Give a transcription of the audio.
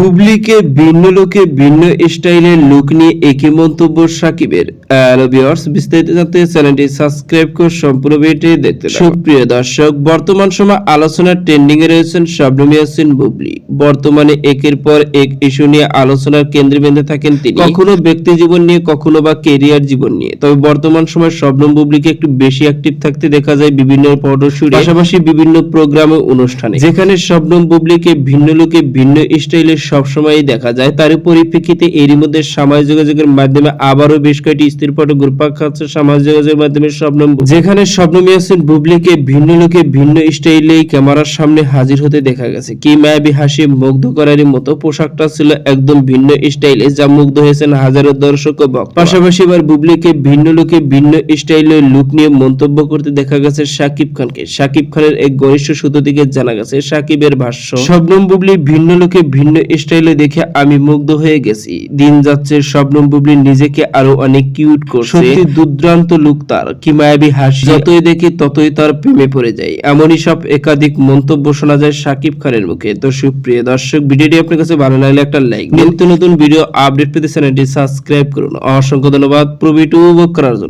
বুবলিকে ভিন্ন লোকে ভিন্ন স্টাইলের লুক নিয়ে একই মন্তব্য সাকিবের। হ্যালো বিস্তারিত জানতে চ্যানেলটি সাবস্ক্রাইব করে সম্পূর্ণ ভিডিওটি দেখতে সুপ্রিয় দর্শক, বর্তমান সময় ট্রেন্ডিং এ রয়েছেন ইয়াসিন বুবলি। বর্তমানে একের পর এক ইস্যু নিয়ে আলোচনার কেন্দ্রবিন্দু থাকেন তিনি। কখনো ব্যক্তি জীবন নিয়ে, কখনো বা কেরিয়ার জীবন নিয়ে। তবে বর্তমান সময় শবনম বুবলিকে একটু বেশি অ্যাক্টিভ থাকতে দেখা যায় বিভিন্ন ফটোশুট পাশাপাশি বিভিন্ন প্রোগ্রামে অনুষ্ঠানে। যেখানে শবনম বুবলিকে ভিন্ন লোকে ভিন্ন স্টাইলে সবসময়ই দেখা যায় তার পরিপ্রেক্ষিতে এরই মধ্যে সামাজিক যোগাযোগের মাধ্যমে আবারও বেশ কয়েকটি স্থির ফটো ঘুরপাক খাচ্ছে সামাজিক যোগাযোগের মাধ্যমে বুবলি। যেখানে শবনম ইয়াসিন বুবলিকে ভিন্ন লোকে ভিন্ন স্টাইলে ক্যামেরার সামনে হাজির হতে দেখা গেছে কি মায়াবী হাসি মুগ্ধ করারই মতো পোশাকটা ছিল একদম ভিন্ন স্টাইলে যা মুগ্ধ হয়েছেন হাজারো দর্শক ও ভক্ত। পাশাপাশি এবার বুবলিকে ভিন্ন লোকে ভিন্ন স্টাইলে লুক নিয়ে মন্তব্য করতে দেখা গেছে শাকিব খানকে শাকিব খানের এক ঘনিষ্ঠ সূত্র থেকে জানা গেছে, শাকিবের ভাষ্য, শবনম বুবলি ভিন্ন লোকে ভিন্ন স্টাইলে দেখে আমি মুগ্ধ হয়ে গেছি। দিন যাচ্ছে শবনম বুবলি নিজেকে আরও অনেক কিউট করছে। সত্যি দুর্দান্ত লুক তার কি মায়াবী হাসি। যতই দেখি ততই তার প্রেমে পড়ে যায়। এমনই সব একাধিক মন্তব্য শোনা যায় শাকিব খানের মুখে। তো সুপ্রিয় দর্শক ভিডিওটি আপনার কাছে ভালো লাগলে একটা লাইক নিত্য নতুন ভিডিও আপডেট পেতে চ্যানেলটি সাবস্ক্রাইব করুন। অসংখ্য ধন্যবাদ। প্রবিট উপভোগ করার জন্য।